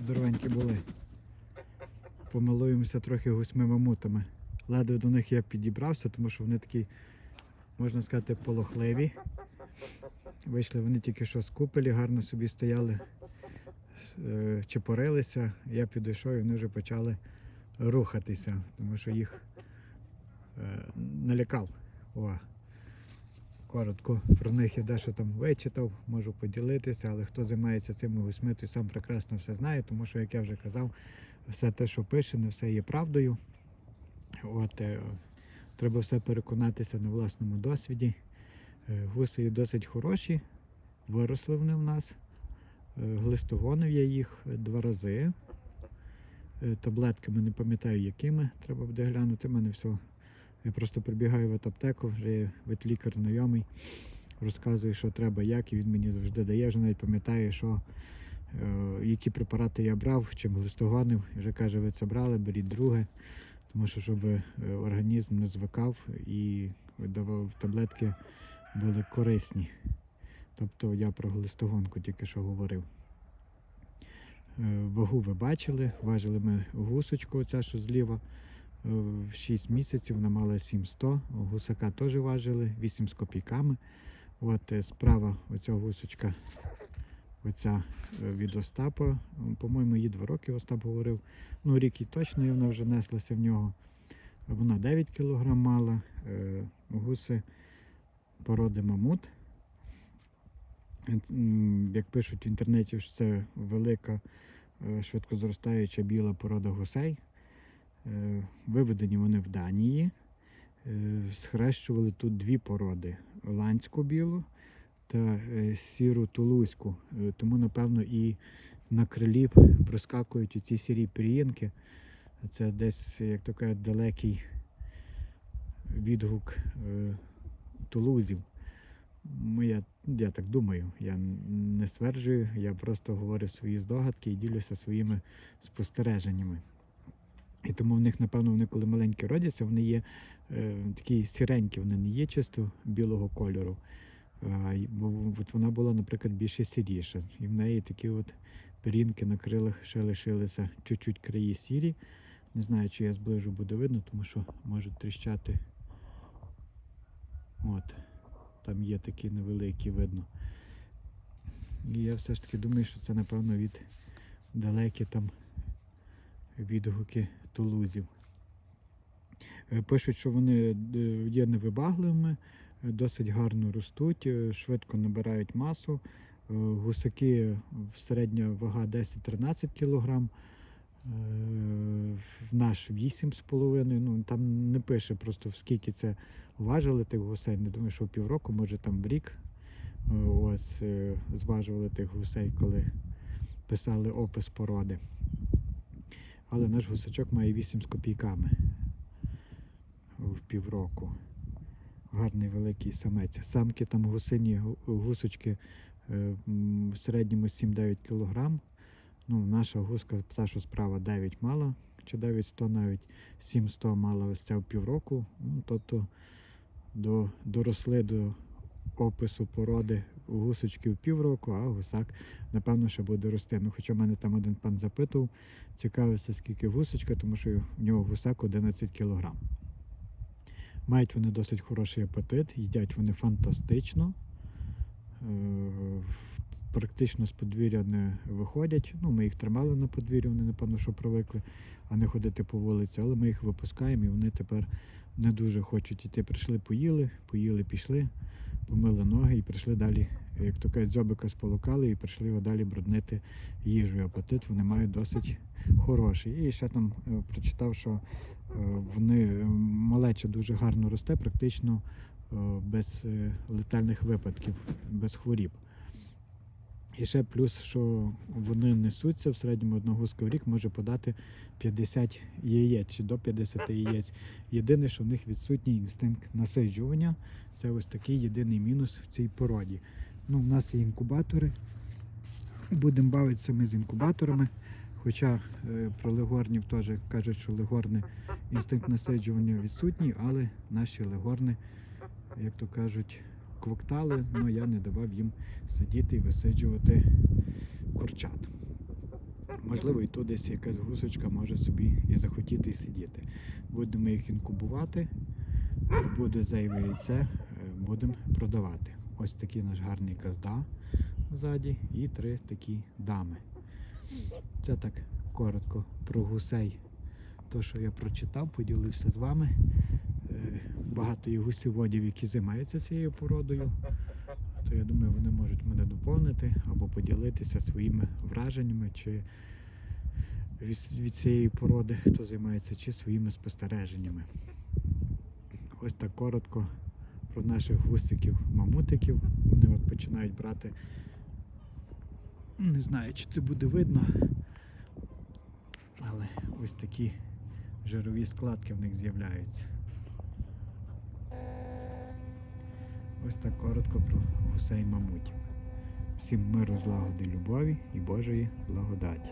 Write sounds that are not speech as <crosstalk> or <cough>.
здоровенькі були. Помилуємося трохи гусьми мамутами. Ледве до них я підібрався, тому що вони такі, можна сказати, полохливі. Вийшли вони тільки що з купелі, гарно собі стояли, е, чепорилися. Я підійшов і вони вже почали рухатися, тому що їх е, налякав. О. Коротко про них я дещо там вичитав, можу поділитися, але хто займається цими гусьми, той сам прекрасно все знає, тому що, як я вже казав, все те, що пише, не все є правдою. От, е, треба все переконатися на власному досвіді. Е, Гуси досить хороші, виросли вони в нас. Е, Глистогонив я їх два рази. Е, Таблетками не пам'ятаю якими, треба буде глянути. У мене все. Я просто прибігаю в аптеку, вже ветлікар знайомий, розказує, що треба, як, і він мені завжди дає, вже навіть пам'ятає, що, е, які препарати я брав, чим глистогонив. І вже каже, ви це брали, беріть друге, тому що щоб е, організм не звикав і давав таблетки були корисні. Тобто я про глистогонку тільки що говорив. Е, Вагу ви бачили, важили ми гусочку, оця що зліва. В 6 місяців вона мала 700, гусака теж важили, 8 з копійками. От е, справа оця гусочка, оця е, від Остапа. По-моєму, їй 2 роки Остап говорив. Ну, рік і точно і вона вже неслася в нього. Вона 9 кг мала. Е, Гуси породи мамут. Як пишуть в інтернеті, що це велика, швидко зростаюча біла порода гусей. Е, Виведені вони в Данії. Е, Схрещували тут дві породи: ланську білу та е, сіру тулузьку. Тому, напевно, і на крилі проскакують оці сірі пір'їнки. Це десь, як то далекий відгук тулузів. Ну, я, я так думаю, я не стверджую, я просто говорю свої здогадки і ділюся своїми спостереженнями. І тому в них, напевно, вони коли маленькі родяться, вони є е, такі сіренькі, вони не є чисто білого кольору. Бо от вона була, наприклад, більше сіріша. І в неї такі от пірінки на крилах ще лишилися чуть-чуть краї сірі. Не знаю, чи я зближу буде видно, тому що можуть тріщати. От, там є такі невеликі, видно. І я все ж таки думаю, що це, напевно, від далекі там відгуки тулузів. Е, Пишуть, що вони е, є невибагливими, е, досить гарно ростуть, швидко набирають масу. Гусаки середня вага 10-13 кг. Наш 8,5. Ну, там не пише просто скільки це важили тих гусей. Не думаю, що півроку, може там рік. Ось зважували тих гусей, коли писали опис породи. Але наш гусачок має 8 з копійками в півроку. Гарний великий самець. Самки там гусині гусочки е, в середньому 7-9 кг. Ну, наша гуска та, справа 9 мала, чи 900 навіть 700 мала ось ця в півроку. Ну, тобто до, доросли до опису породи у гусочки в півроку, а гусак, напевно, ще буде рости. Ну, хоча в мене там один пан запитував, цікавився, скільки гусочка, тому що в нього гусак 11 кг. Мають вони досить хороший апетит, їдять вони фантастично. Практично з подвір'я не виходять. Ну, ми їх тримали на подвір'ї, вони, напевно, що привикли, а не ходити по вулиці. Але ми їх випускаємо і вони тепер не дуже хочуть іти. Прийшли, поїли, поїли, пішли, помили ноги і прийшли далі, як то кажуть, дзьобика сполукали і прийшли далі бруднити їжею. Апетит вони мають досить хороший. І ще там е, прочитав, що е, вони е, малеча дуже гарно росте, практично без летальних випадків, без хворіб. І ще плюс, що вони несуться в середньому в рік може подати 50 яєць чи до 50 <laughs> яєць. Єдине, що в них відсутній інстинкт насиджування. Це ось такий єдиний мінус в цій породі. Ну, у нас є інкубатори. Будемо бавитися ми з інкубаторами. Хоча е, про легорнів теж кажуть, що легорни інстинкт насиджування відсутній, але наші легорни, як то кажуть, квоктали, але я не давав їм сидіти і висиджувати курчат. Можливо, і тут десь якась гусочка може собі і захотіти і сидіти. Будемо їх інкубувати, буде зайве яйце, е, будемо продавати. Ось такий наш гарний казда ззаді і три такі дами. Це так коротко про гусей. То, що я прочитав, поділився з вами. Багато є гусіводів, які займаються цією породою. <laughs> То я думаю, вони можуть мене доповнити або поділитися своїми враженнями чи від, від цієї породи, хто займається, чи своїми спостереженнями. Ось так коротко про наших гусиків, мамутиків. Вони от починають брати. Не знаю, чи це буде видно. Але ось такі жирові складки в них з'являються. Ось так коротко про гусей мамутів. Всім миру, злагоди, любові і Божої благодаті.